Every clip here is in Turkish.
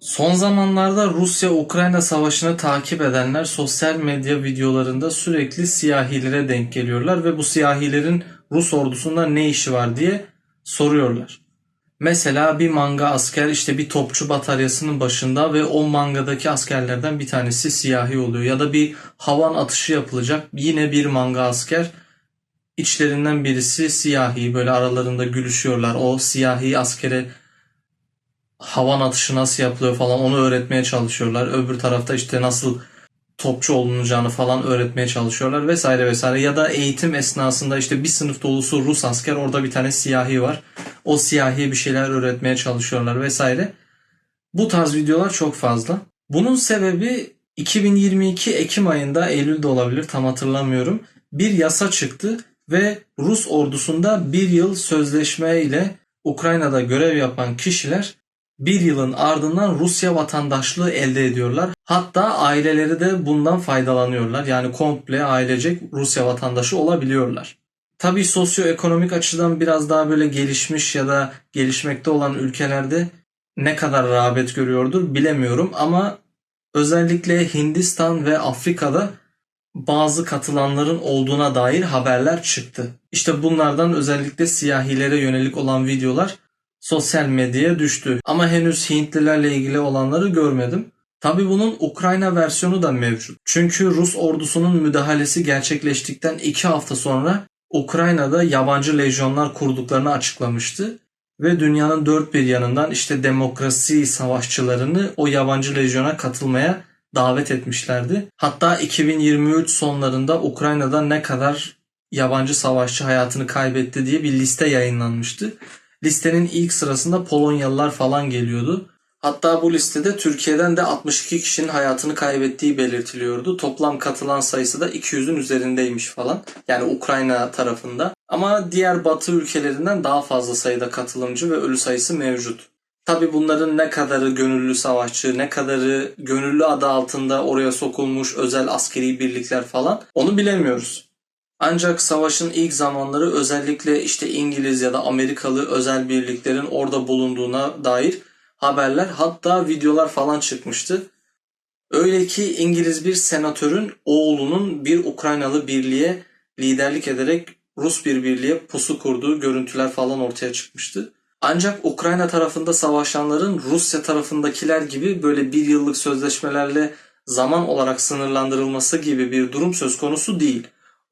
Son zamanlarda Rusya-Ukrayna savaşını takip edenler sosyal medya videolarında sürekli siyahilere denk geliyorlar ve bu siyahilerin Rus ordusunda ne işi var diye soruyorlar. Mesela bir manga asker işte bir topçu bataryasının başında ve o mangadaki askerlerden bir tanesi siyahi oluyor. Ya da bir havan atışı yapılacak yine bir manga asker içlerinden birisi siyahi böyle aralarında gülüşüyorlar. O siyahi askere havan atışı nasıl yapılıyor falan onu öğretmeye çalışıyorlar. Öbür tarafta işte nasıl topçu olunacağını falan öğretmeye çalışıyorlar vesaire vesaire. Ya da eğitim esnasında işte bir sınıf dolusu Rus asker orada bir tane siyahi var. O siyahiye bir şeyler öğretmeye çalışıyorlar vesaire. Bu tarz videolar çok fazla. Bunun sebebi 2022 Ekim ayında Eylül'de olabilir tam hatırlamıyorum. Bir yasa çıktı ve Rus ordusunda bir yıl sözleşme ile Ukrayna'da görev yapan kişiler bir yılın ardından Rusya vatandaşlığı elde ediyorlar. Hatta aileleri de bundan faydalanıyorlar. Yani komple ailecek Rusya vatandaşı olabiliyorlar. Tabii sosyoekonomik açıdan biraz daha böyle gelişmiş ya da gelişmekte olan ülkelerde ne kadar rağbet görüyordur bilemiyorum ama özellikle Hindistan ve Afrika'da bazı katılanların olduğuna dair haberler çıktı. İşte bunlardan özellikle siyahilere yönelik olan videolar sosyal medyaya düştü. Ama henüz Hintlilerle ilgili olanları görmedim. Tabi bunun Ukrayna versiyonu da mevcut. Çünkü Rus ordusunun müdahalesi gerçekleştikten 2 hafta sonra Ukrayna'da yabancı lejyonlar kurduklarını açıklamıştı. Ve dünyanın dört bir yanından işte demokrasi savaşçılarını o yabancı lejyona katılmaya davet etmişlerdi. Hatta 2023 sonlarında Ukrayna'da ne kadar yabancı savaşçı hayatını kaybetti diye bir liste yayınlanmıştı. Listenin ilk sırasında Polonyalılar falan geliyordu. Hatta bu listede Türkiye'den de 62 kişinin hayatını kaybettiği belirtiliyordu. Toplam katılan sayısı da 200'ün üzerindeymiş falan. Yani Ukrayna tarafında. Ama diğer batı ülkelerinden daha fazla sayıda katılımcı ve ölü sayısı mevcut. Tabi bunların ne kadarı gönüllü savaşçı, ne kadarı gönüllü adı altında oraya sokulmuş özel askeri birlikler falan onu bilemiyoruz. Ancak savaşın ilk zamanları özellikle işte İngiliz ya da Amerikalı özel birliklerin orada bulunduğuna dair haberler hatta videolar falan çıkmıştı. Öyle ki İngiliz bir senatörün oğlunun bir Ukraynalı birliğe liderlik ederek Rus bir birliğe pusu kurduğu görüntüler falan ortaya çıkmıştı. Ancak Ukrayna tarafında savaşanların Rusya tarafındakiler gibi böyle bir yıllık sözleşmelerle zaman olarak sınırlandırılması gibi bir durum söz konusu değil.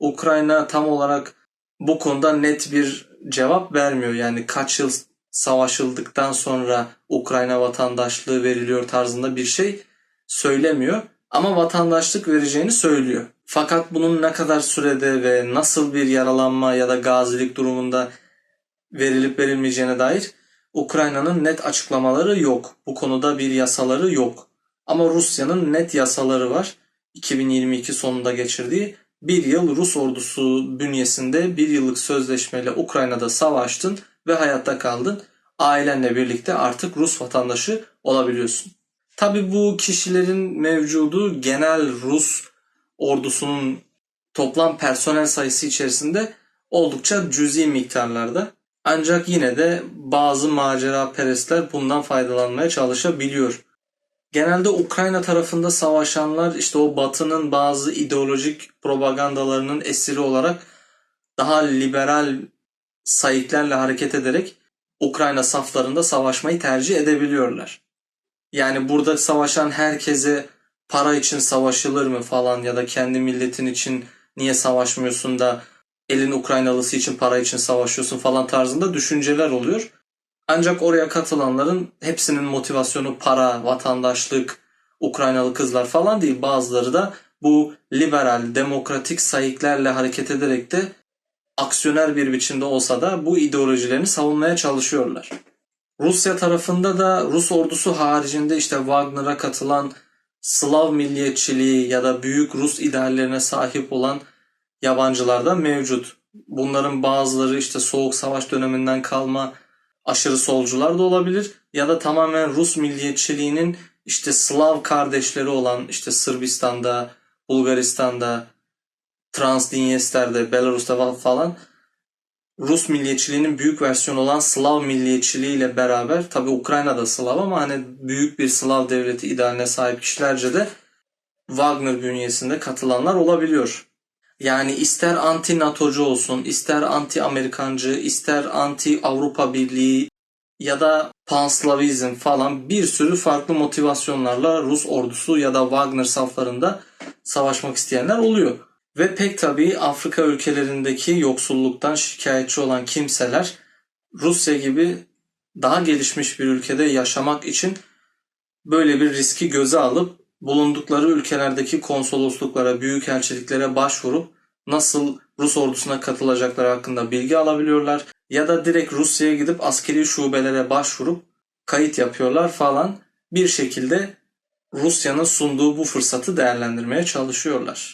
Ukrayna tam olarak bu konuda net bir cevap vermiyor. Yani kaç yıl savaşıldıktan sonra Ukrayna vatandaşlığı veriliyor tarzında bir şey söylemiyor. Ama vatandaşlık vereceğini söylüyor. Fakat bunun ne kadar sürede ve nasıl bir yaralanma ya da gazilik durumunda verilip verilmeyeceğine dair Ukrayna'nın net açıklamaları yok. Bu konuda bir yasaları yok. Ama Rusya'nın net yasaları var. 2022 sonunda geçirdiği bir yıl Rus ordusu bünyesinde bir yıllık sözleşmeyle Ukrayna'da savaştın ve hayatta kaldın. Ailenle birlikte artık Rus vatandaşı olabiliyorsun. Tabi bu kişilerin mevcudu genel Rus ordusunun toplam personel sayısı içerisinde oldukça cüzi miktarlarda. Ancak yine de bazı macera perestler bundan faydalanmaya çalışabiliyor. Genelde Ukrayna tarafında savaşanlar işte o batının bazı ideolojik propagandalarının esiri olarak daha liberal sayıklarla hareket ederek Ukrayna saflarında savaşmayı tercih edebiliyorlar. Yani burada savaşan herkese para için savaşılır mı falan ya da kendi milletin için niye savaşmıyorsun da elin Ukraynalısı için para için savaşıyorsun falan tarzında düşünceler oluyor. Ancak oraya katılanların hepsinin motivasyonu para, vatandaşlık, Ukraynalı kızlar falan değil. Bazıları da bu liberal, demokratik sayıklarla hareket ederek de aksiyoner bir biçimde olsa da bu ideolojilerini savunmaya çalışıyorlar. Rusya tarafında da Rus ordusu haricinde işte Wagner'a katılan Slav milliyetçiliği ya da büyük Rus ideallerine sahip olan yabancılar da mevcut. Bunların bazıları işte Soğuk Savaş döneminden kalma aşırı solcular da olabilir ya da tamamen Rus milliyetçiliğinin işte Slav kardeşleri olan işte Sırbistan'da, Bulgaristan'da, Transdinyester'de, Belarus'ta falan Rus milliyetçiliğinin büyük versiyonu olan Slav milliyetçiliği ile beraber tabi Ukrayna'da Slav ama hani büyük bir Slav devleti idealine sahip kişilerce de Wagner bünyesinde katılanlar olabiliyor. Yani ister anti NATO'cu olsun, ister anti Amerikancı, ister anti Avrupa Birliği ya da panslavizm falan bir sürü farklı motivasyonlarla Rus ordusu ya da Wagner saflarında savaşmak isteyenler oluyor. Ve pek tabii Afrika ülkelerindeki yoksulluktan şikayetçi olan kimseler Rusya gibi daha gelişmiş bir ülkede yaşamak için böyle bir riski göze alıp bulundukları ülkelerdeki konsolosluklara, büyükelçiliklere başvurup nasıl Rus ordusuna katılacakları hakkında bilgi alabiliyorlar ya da direkt Rusya'ya gidip askeri şubelere başvurup kayıt yapıyorlar falan bir şekilde Rusya'nın sunduğu bu fırsatı değerlendirmeye çalışıyorlar.